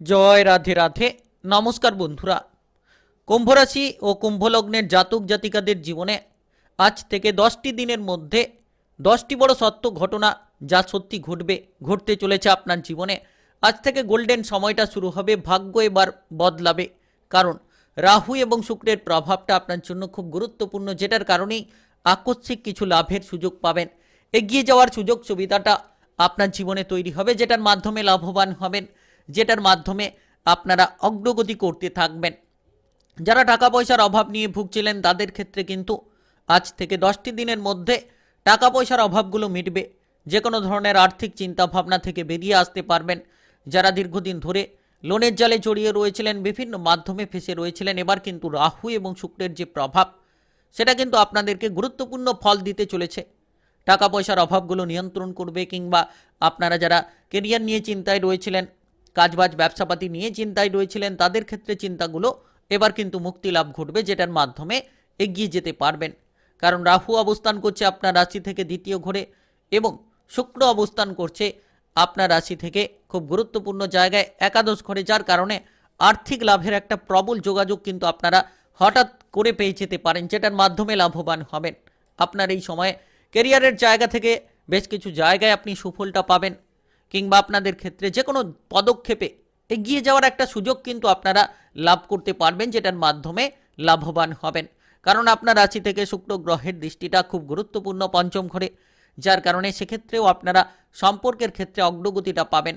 জয় রাধে রাধে। নমস্কার বন্ধুরা। কুম্ভ রাশি ও কুম্ভলগ্নের জাতক জাতিকাদের জীবনে আজ থেকে দশটি দিনের মধ্যে দশটি বড় সত্য ঘটনা যা সত্যি ঘটবে, ঘটতে চলেছে আপনার জীবনে। আজ থেকে গোল্ডেন সময়টা শুরু হবে, ভাগ্য এবার বদলাবে। কারণ রাহু এবং শুক্রের প্রভাবটা আপনার জন্য খুব গুরুত্বপূর্ণ, যেটার কারণেই আকস্মিক কিছু লাভের সুযোগ পাবেন। এগিয়ে যাওয়ার সুযোগ সুবিধাটা আপনার জীবনে তৈরি হবে, যেটার মাধ্যমে লাভবান হবেন। যেটার মাধ্যমে আপনারা অগ্রগতি করতে থাকবেন। যারা টাকা পয়সার অভাব নিয়ে ভুগছিলেন, তাদের ক্ষেত্রে কিন্তু আজ থেকে দশটি দিনের মধ্যে টাকা পয়সার অভাবগুলো মিটবে। যে কোনো ধরনের আর্থিক চিন্তা ভাবনা থেকে বেরিয়ে আসতে পারবেন। যারা দীর্ঘদিন ধরে লোনের জালে জড়িয়ে রয়েছিলেন, বিভিন্ন মাধ্যমে ফেসে রয়েছিলেন, এবার কিন্তু রাহু এবং শুক্রের যে প্রভাব, সেটা কিন্তু আপনাদেরকে গুরুত্বপূর্ণ ফল দিতে চলেছে। টাকা পয়সার অভাবগুলো নিয়ন্ত্রণ করবে কিংবা আপনারা যারা কেরিয়ার নিয়ে চিন্তায় রয়েছিলেন কাজবাজ ব্যবসাপাতি নিয়ে চিন্তায় রয়েছিলেন, তাদের ক্ষেত্রে চিন্তাগুলো এবার কিন্তু মুক্তি লাভ ঘটবে যেটার মাধ্যমে এগিয়ে যেতে পারবেন। কারণ রাহু অবস্থান করছে আপনার রাশি থেকে দ্বিতীয় ঘরে এবং শুক্র অবস্থান করছে আপনার রাশি থেকে খুব গুরুত্বপূর্ণ জায়গায় একাদশ ঘরে, যার কারণে আর্থিক লাভের একটা প্রবল যোগাযোগ কিন্তু আপনারা হঠাৎ করে পেয়ে যেতে পারেন, যেটার মাধ্যমে লাভবান হবেন। আপনার এই সময়ে কেরিয়ারের জায়গা থেকে বেশ কিছু জায়গায় আপনি সুফলটা পাবেন। কিংবা আপনাদের ক্ষেত্রে যে কোনো পদক্ষেপে এগিয়ে যাওয়ার একটা সুযোগ কিন্তু আপনারা লাভ করতে পারবেন, যেটার মাধ্যমে লাভবান হবেন। কারণ আপনার রাশি থেকে শুক্র গ্রহের দৃষ্টিটা খুব গুরুত্বপূর্ণ পঞ্চম ঘরে। যার কারণে সেক্ষেত্রেও আপনারা সম্পর্কের ক্ষেত্রে অগ্রগতিটা পাবেন।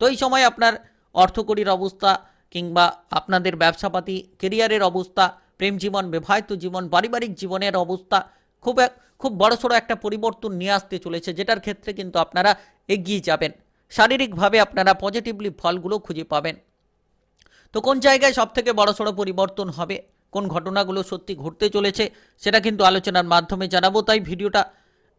তো এই সময় আপনার অর্থকরীর অবস্থা কিংবা আপনাদের ব্যবসাপাতি, কেরিয়ারের অবস্থা, প্রেম জীবন, বিবাহিত জীবন, পারিবারিক জীবনের অবস্থা খুব খুব বড়সড় একটা পরিবর্তন নিয়ে আসতে চলেছে, যেটার ক্ষেত্রে কিন্তু আপনারা এগিয়ে যাবেন। শারীরিকভাবে আপনারা পজিটিভলি ফলগুলো খুঁজে পাবেন। তো কোন জায়গায় সব থেকে বড়সড় পরিবর্তন হবে? কোন ঘটনাগুলো সত্যি ঘটতে চলেছে? সেটা কিন্তু আলোচনার মাধ্যমে জানাব, তাই ভিডিওটা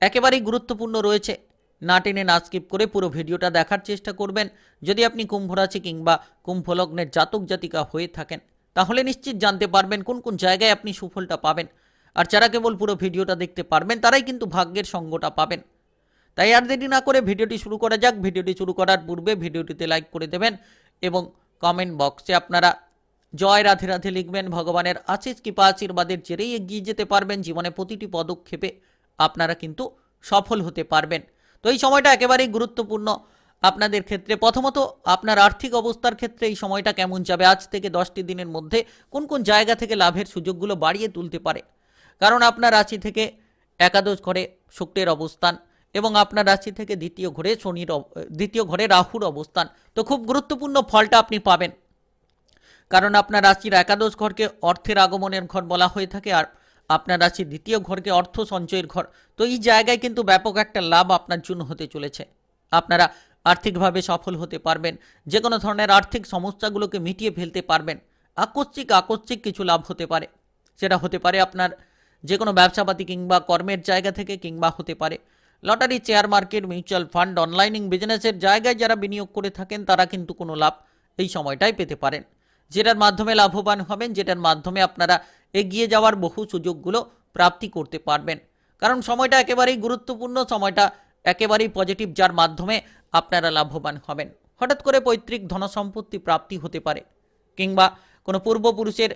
একেবারেই গুরুত্বপূর্ণ রয়েছে। না টেনে না স্কিপ করে পুরো ভিডিওটা দেখার চেষ্টা করবেন। যদি আপনি কুম্ভ রাশি কিংবা কুম্ভ লগ্নের জাতক জাতিকা হয়ে থাকেন, তাহলে নিশ্চিত জানতে পারবেন কোন কোন জায়গায় আপনি সুফলটা পাবেন। আর যারা কেবল পুরো ভিডিওটা দেখতে পারবেন, তারাই কিন্তু ভাগ্যের সঙ্গটা পাবেন। তাই আর দেরি না করে ভিডিওটি শুরু করা যাক। ভিডিওটি শুরু করার পূর্বে ভিডিওটিতে লাইক করে দেবেন এবং কমেন্ট বক্সে আপনারা জয় রাধে রাধে লিখবেন। ভগবানের আশিস কৃপা, আশীর্বাদের জেরেই এগিয়ে যেতে পারবেন। জীবনে প্রতিটি পদক্ষেপে আপনারা কিন্তু সফল হতে পারবেন। তো এই সময়টা একেবারেই গুরুত্বপূর্ণ আপনাদের ক্ষেত্রে। প্রথমত আপনার আর্থিক অবস্থার ক্ষেত্রে এই সময়টা কেমন যাবে? আজ থেকে দশটি দিনের মধ্যে কোন কোন জায়গা থেকে লাভের সুযোগগুলো বাড়িয়ে তুলতে পারে? কারণ আপনার রাশি থেকে একাদশ ঘরে শুক্রের অবস্থান। এবং আপনার রাশি থেকে দ্বিতীয় ঘরে শনির দ্বিতীয় ঘরে রাহুর অবস্থান। তো খুব গুরুত্বপূর্ণ ফলটা আপনি পাবেন। কারণ আপনার রাশির একাদশ ঘরকে অর্থের আগমনের ঘর বলা হয়ে থাকে আর আপনার রাশির দ্বিতীয় ঘরকে অর্থ সঞ্চয়ের ঘর। তো এই জায়গায় কিন্তু ব্যাপক একটা লাভ আপনার জন্য হতে চলেছে। আপনারা আর্থিকভাবে সফল হতে পারবেন যে কোনো ধরনের আর্থিক সমস্যাগুলোকে মিটিয়ে ফেলতে পারবেন। আকস্মিক আকস্মিক কিছু লাভ হতে পারে। সেটা হতে পারে আপনার যে কোনো ব্যবসাপাতি কিংবা কর্মের জায়গা থেকে কিংবা হতে পারে। Lottery, share market, mutual fund, অনলাইনিং বিজনেসের জায়গায় যারা বিনিয়োগ করে থাকেন, তারা কিন্তু কোনো লাভ এই সময়টাই পেতে পারেন। যেটার মাধ্যমে লাভবান হবেন, যেটার মাধ্যমে আপনারা এগিয়ে যাওয়ার বহু সুযোগগুলো প্রাপ্তি করতে পারবেন। কারণ সময়টা একেবারেই গুরুত্বপূর্ণ, সময়টা একেবারেই পজিটিভ, যার মাধ্যমে আপনারা লাভবান হবেন। হঠাৎ করে পৈতৃক ধনসম্পত্তি প্রাপ্তি হতে পারে, কিংবা কোনো পূর্বপুরুষের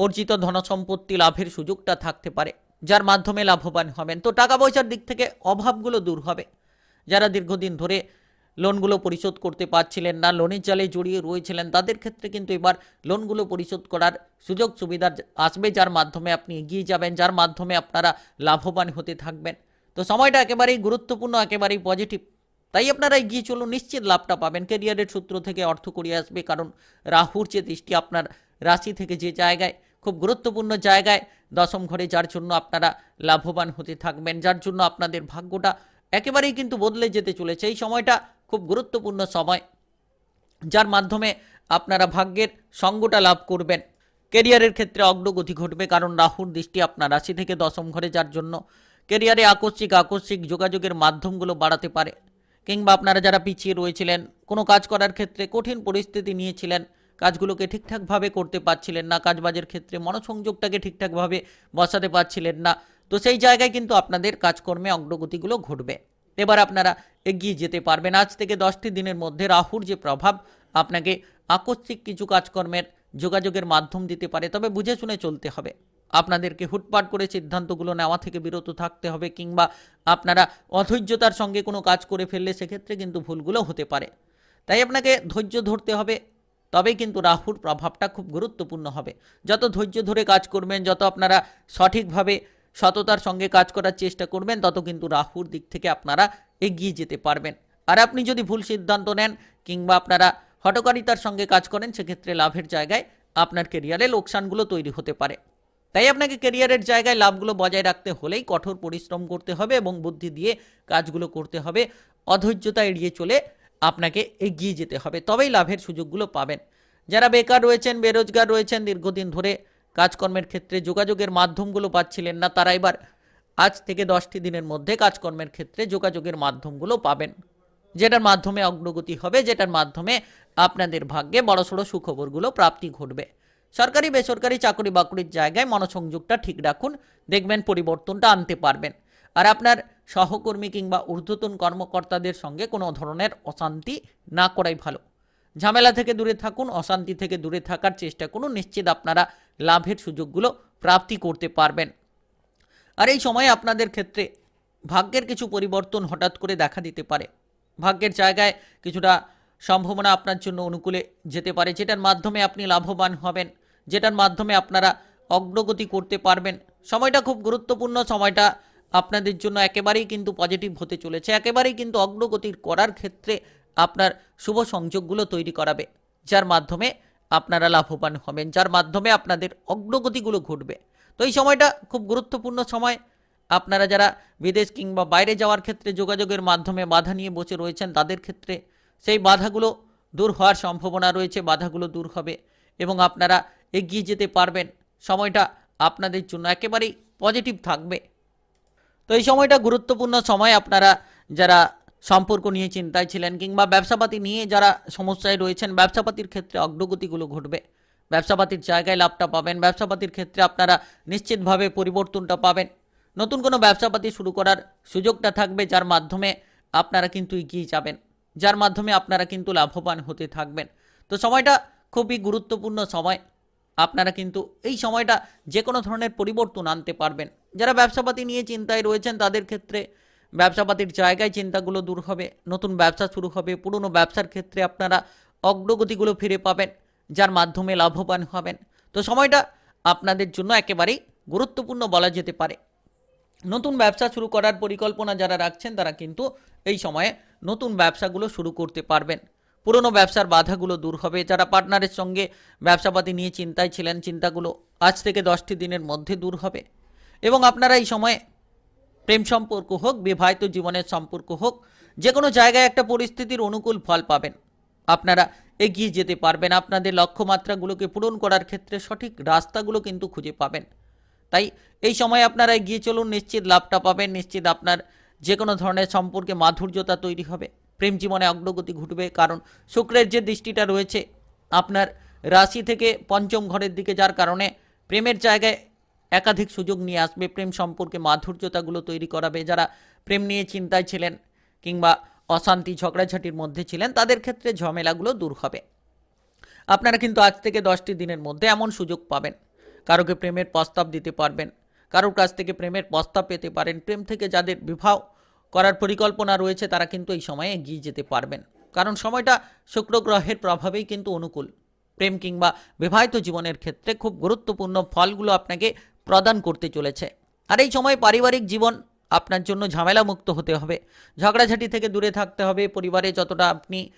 অর্জিত ধনসম্পত্তি লাভের সুযোগটা থাকতে পারে। যার মাধ্যমে লাভবান হবেন। তো টাকা পয়সার দিক থেকে অভাবগুলো দূর হবে। যারা দীর্ঘদিন ধরে লোনগুলো পরিশোধ করতে পারছিলেন না, লোনের জালে জড়িয়ে রয়েছিলেন, তাদের ক্ষেত্রে কিন্তু এবার লোনগুলো পরিশোধ করার সুযোগ সুবিধা আসবে, যার মাধ্যমে আপনি এগিয়ে যাবেন, যার মাধ্যমে আপনারা লাভবান হতে থাকবেন। তো সময়টা একেবারেই গুরুত্বপূর্ণ, একেবারেই পজিটিভ তাই আপনারা এগিয়ে চলুন, নিশ্চিত লাভটা পাবেন। ক্যারিয়ারের সূত্র থেকে অর্থ করিয়ে আসবে, কারণ রাহুর যে দৃষ্টি আপনার রাশি থেকে যে জায়গায় খুব গুরুত্বপূর্ণ জায়গায় দশম ঘরে যার জন্য আপনারা লাভবান হতে থাকবেন, যার জন্য আপনাদের ভাগ্যটা একেবারেই কিন্তু বদলে যেতে চলেছে। এই সময়টা খুব গুরুত্বপূর্ণ সময়, যার মাধ্যমে আপনারা ভাগ্যের সঙ্গটা লাভ করবেন। কেরিয়ারের ক্ষেত্রে অগ্রগতি ঘটবে, কারণ রাহুর দৃষ্টি আপনার রাশি থেকে দশম ঘরে, যার জন্য কেরিয়ারে আকস্মিক আকস্মিক যোগাযোগের মাধ্যমগুলো বাড়াতে পারে। কিংবা আপনারা যারা পিছিয়ে রয়েছিলেন, কোনো কাজ করার ক্ষেত্রে কঠিন পরিস্থিতি নিয়েছিলেন কাজগুলোকে ঠিকঠাকভাবে করতে পারছিলেন না, কাজবাজের ক্ষেত্রে মনোসংযোগটাকে ঠিকঠাকভাবে বসাতে পারছিলেন না। তো সেই জায়গায় কিন্তু আপনাদের কাজকর্মে অগ্রগতিগুলো ঘটবে। এবার আপনারা এগিয়ে যেতে পারবেন। আজ থেকে দশটি দিনের মধ্যে রাহুর যে প্রভাব, আপনাকে আকস্মিক কিছু কাজকর্মের যোগাযোগের মাধ্যম দিতে পারে। তবে বুঝে শুনে চলতে হবে। আপনাদেরকে হুটপাট করে সিদ্ধান্তগুলো নেওয়া থেকে বিরত থাকতে হবে কিংবা আপনারা অধৈর্যতার সঙ্গে কোনো কাজ করে ফেললে সেক্ষেত্রে কিন্তু ভুলগুলো হতে পারে। তাই আপনাকে ধৈর্য ধরতে হবে। তবেই কিন্তু রাহুর প্রভাবটা খুব গুরুত্বপূর্ণ হবে। যত ধৈর্য ধরে কাজ করবেন, যত আপনারা সঠিকভাবে সততার সঙ্গে কাজ করার চেষ্টা করবেন, তত কিন্তু রাহুর দিক থেকে আপনারা এগিয়ে যেতে পারবেন। আর আপনি যদি ভুল সিদ্ধান্ত নেন কিংবা আপনারা হটকারিতার সঙ্গে কাজ করেন, সেক্ষেত্রে লাভের জায়গায় আপনার কেরিয়ারে লোকসানগুলো তৈরি হতে পারে। তাই আপনাকে কেরিয়ারের জায়গায় লাভগুলো বজায় রাখতে হলেই কঠোর পরিশ্রম করতে হবে এবং বুদ্ধি দিয়ে কাজগুলো করতে হবে। অধৈর্যতা এড়িয়ে চলে আপনাকে এগিয়ে যেতে হবে। তবেই লাভের সুযোগগুলো পাবেন। যারা বেকার রয়েছেন, বেরোজগার রয়েছেন, দীর্ঘদিন ধরে কাজকর্মের ক্ষেত্রে যোগাযোগের মাধ্যমগুলো পাচ্ছিলেন না, তারা এবার আজ থেকে দশটি দিনের মধ্যে কাজকর্মের ক্ষেত্রে যোগাযোগের মাধ্যমগুলো পাবেন। যেটার মাধ্যমে অগ্রগতি হবে, যেটার মাধ্যমে আপনাদের ভাগ্যে বড়সড় সুখবরগুলো, প্রাপ্তি ঘটবে। সরকারি, বেসরকারি চাকরি বাকরির জায়গায় মনোসংযোগটা ঠিক রাখুন, দেখবেন পরিবর্তনটা আনতে পারবেন। আর আপনার সহকর্মী কিংবা ঊর্ধ্বতন কর্মকর্তাদের সঙ্গে কোনো ধরনের অশান্তি না করাই ভালো। ঝামেলা থেকে দূরে থাকুন, অশান্তি থেকে দূরে থাকার চেষ্টা করুন, নিশ্চিত আপনারা লাভের সুযোগগুলো প্রাপ্তি করতে পারবেন। আর এই সময়ে আপনাদের ক্ষেত্রে ভাগ্যের কিছু পরিবর্তন হঠাৎ করে দেখা দিতে পারে। ভাগ্যের জায়গায় কিছুটা সম্ভাবনা আপনার জন্য অনুকূলে যেতে পারে, যেটার মাধ্যমে আপনি লাভবান হবেন, যেটার মাধ্যমে আপনারা অগ্রগতি করতে পারবেন। সময়টা খুব গুরুত্বপূর্ণ, সময়টা আপনাদের জন্য একেবারেই কিন্তু পজিটিভ হতে চলেছে, একেবারেই কিন্তু অগ্রগতির করার ক্ষেত্রে আপনার শুভ সংযোগগুলো তৈরি করাবে, যার মাধ্যমে আপনারা লাভবান হবেন, যার মাধ্যমে আপনাদের অগ্রগতিগুলো ঘটবে। তো এই সময়টা খুব গুরুত্বপূর্ণ সময়। আপনারা যারা বিদেশ কিংবা বাইরে যাওয়ার ক্ষেত্রে যোগাযোগের মাধ্যমে বাধা নিয়ে বসে রয়েছেন, তাদের ক্ষেত্রে সেই বাধাগুলো দূর হওয়ার সম্ভাবনা রয়েছে, বাধাগুলো দূর হবে এবং আপনারা এগিয়ে যেতে পারবেন। সময়টা আপনাদের জন্য একেবারেই পজিটিভ থাকবে। তো এই সময়টা গুরুত্বপূর্ণ সময়। আপনারা যারা সম্পর্ক নিয়ে চিন্তায় ছিলেন কিংবা ব্যবসাপাতি নিয়ে যারা সমস্যায় রয়েছেন, ব্যবসাপাতির ক্ষেত্রে অগ্রগতিগুলো ঘটবে। ব্যবসাপাতির জায়গায় লাভটা পাবেন, ব্যবসাপাতির ক্ষেত্রে আপনারা নিশ্চিতভাবে পরিবর্তনটা পাবেন। নতুন কোনো ব্যবসাপাতি শুরু করার সুযোগটা থাকবে, যার মাধ্যমে আপনারা কিন্তু এগিয়ে যাবেন, যার মাধ্যমে আপনারা কিন্তু লাভবান হতে থাকবেন। তো সময়টা খুবই গুরুত্বপূর্ণ সময়। আপনারা কিন্তু এই সময়টা যে কোনো ধরনের পরিবর্তন আনতে পারবেন। যারা ব্যবসাপাতি নিয়ে চিন্তায় রয়েছেন, তাদের ক্ষেত্রে ব্যবসাপাতির জায়গায় চিন্তাগুলো দূর হবে, নতুন ব্যবসা শুরু হবে, পুরনো ব্যবসার ক্ষেত্রে আপনারা অগ্রগতিগুলো ফিরে পাবেন, যার মাধ্যমে লাভবান হবেন। তো সময়টা আপনাদের জন্য একেবারেই গুরুত্বপূর্ণ বলা যেতে পারে। নতুন ব্যবসা শুরু করার পরিকল্পনা যারা রাখছেন, তারা কিন্তু এই সময়ে নতুন ব্যবসাগুলো শুরু করতে পারবেন। পুরনো ব্যবসার বাধাগুলো দূর হবে। যারা পার্টনারের সঙ্গে ব্যবসাপাতি নিয়ে চিন্তায় ছিলেন, চিন্তাগুলো আজ থেকে দশটি দিনের মধ্যে দূর হবে। এবং আপনারা এই সময়ে প্রেম সম্পর্ক হোক, বিবাহিত জীবনের সম্পর্ক হোক যে কোনো জায়গায় একটা পরিস্থিতির অনুকূল ফল পাবেন। আপনারা এগিয়ে যেতে পারবেন। আপনাদের লক্ষ্যমাত্রাগুলোকে পূরণ করার ক্ষেত্রে সঠিক রাস্তাগুলো কিন্তু খুঁজে পাবেন। তাই এই সময় আপনারা এগিয়ে চলুন, নিশ্চিত লাভটা পাবেন, নিশ্চিত আপনার যে কোনো ধরনের সম্পর্কে মাধুর্যতা তৈরি হবে। প্রেম জীবনে অগ্রগতি ঘটবে, কারণ শুক্রের যে দৃষ্টিটা রয়েছে আপনার রাশি থেকে পঞ্চম ঘরের দিকে, যার কারণে প্রেমের জায়গায় একাধিক সুযোগ নিয়ে আসবে। প্রেম সম্পর্কে মাধুর্যতাগুলো তৈরি করাবে। যারা প্রেম নিয়ে চিন্তায় ছিলেন কিংবা অশান্তি, ঝগড়াঝাটির মধ্যে ছিলেন, তাদের ক্ষেত্রে ঝামেলাগুলো দূর হবে। আপনারা কিন্তু আজ থেকে দশটি দিনের মধ্যে এমন সুযোগ পাবেন। কারোকে প্রেমের প্রস্তাব দিতে পারবেন, কারোর কাছ থেকে প্রেমের প্রস্তাব পেতে পারেন। প্রেম থেকে যাদের বিবাহ করার পরিকল্পনা রয়েছে, তারা কিন্তু এই সময়ে এগিয়ে যেতে পারবেন। কারণ সময়টা শুক্র গ্রহের প্রভাবেই কিন্তু অনুকূল। প্রেম কিংবা বিবাহিত জীবনের ক্ষেত্রে খুব গুরুত্বপূর্ণ ফলগুলো আপনাকে প্রদান করতে চলেছে। আর এই সময় পারিবারিক জীবন আপনার জন্য ঝামেলা মুক্ত হতে হবে। ঝগড়াঝাটি থেকে দূরে থাকতে হবে। পরিবারে যতটা আপনি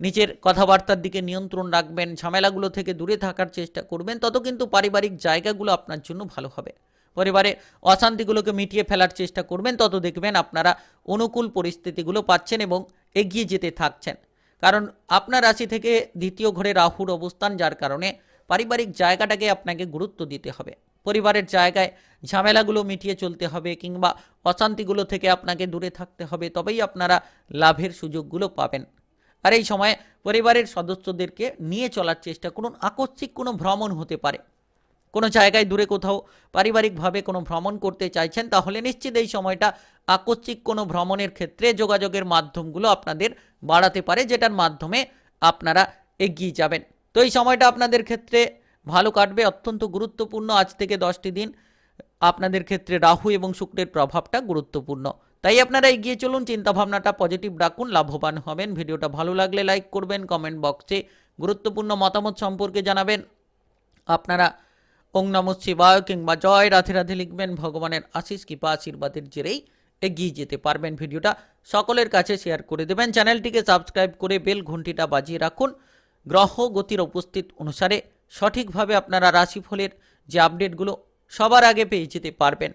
নিজের কথাবার্তার দিকে নিয়ন্ত্রণ রাখবেন, ঝামেলাগুলো থেকে দূরে থাকার চেষ্টা করবেন, তত কিন্তু পারিবারিক জায়গাগুলো আপনার জন্য ভালো হবে। পরিবারে অশান্তিগুলোকে মিটিয়ে ফেলার চেষ্টা করবেন, তত দেখবেন আপনারা অনুকূল পরিস্থিতিগুলো পাচ্ছেন এবং এগিয়ে যেতে থাকছেন। কারণ আপনার রাশি থেকে দ্বিতীয় ঘরে রাহুর অবস্থান, যার কারণে পারিবারিক জায়গাটাকে আপনাকে গুরুত্ব দিতে হবে। পরিবারের জায়গায় ঝামেলাগুলো মিটিয়ে চলতে হবে কিংবা অশান্তিগুলো থেকে আপনাকে দূরে থাকতে হবে, তবেই আপনারা লাভের সুযোগগুলো পাবেন। আর এই সময় পরিবারের সদস্যদেরকে নিয়ে চলার চেষ্টা করুন। আকস্মিক কোনো ভ্রমণ হতে পারে। জায়গায়, দূরে কোথাও পারিবারিকভাবে কোনো ভ্রমণ করতে চাইছেন, তাহলে নিশ্চিত এই সময়টা আকস্মিক কোনো ভ্রমণের ক্ষেত্রে যোগাযোগের মাধ্যমগুলো আপনাদের বাড়াতে পারে, যেটার মাধ্যমে আপনারা এগিয়ে যাবেন। তো এই সময়টা আপনাদের ক্ষেত্রে ভালো কাটবে, অত্যন্ত গুরুত্বপূর্ণ। আজ থেকে দশটি দিন আপনাদের ক্ষেত্রে রাহু এবং শুক্রের প্রভাবটা গুরুত্বপূর্ণ। তাই আপনারা এগিয়ে চলুন, চিন্তাভাবনাটা পজিটিভ রাখুন, লাভবান হবেন। ভিডিওটা ভালো লাগলে লাইক করবেন, কমেন্ট বক্সে গুরুত্বপূর্ণ মতামত সম্পর্কে জানাবেন। আপনারা ওং নম শিবায় কিংবা জয়, রাধে রাধে লিখবেন ভগবানের আশিস, কৃপা, আশীর্বাদের জেরেই এগিয়ে যেতে পারবেন ভিডিওটা। সকলের কাছে শেয়ার করে দেবেন। চ্যানেলটিকে সাবস্ক্রাইব করে বেল ঘন্টিটা বাজিয়ে রাখুন। গ্রহ গতির উপস্থিত অনুসারে সঠিকভাবে আপনারা রাশিফলের যে আপডেটগুলো সবার আগে পেয়ে যেতে পারবেন।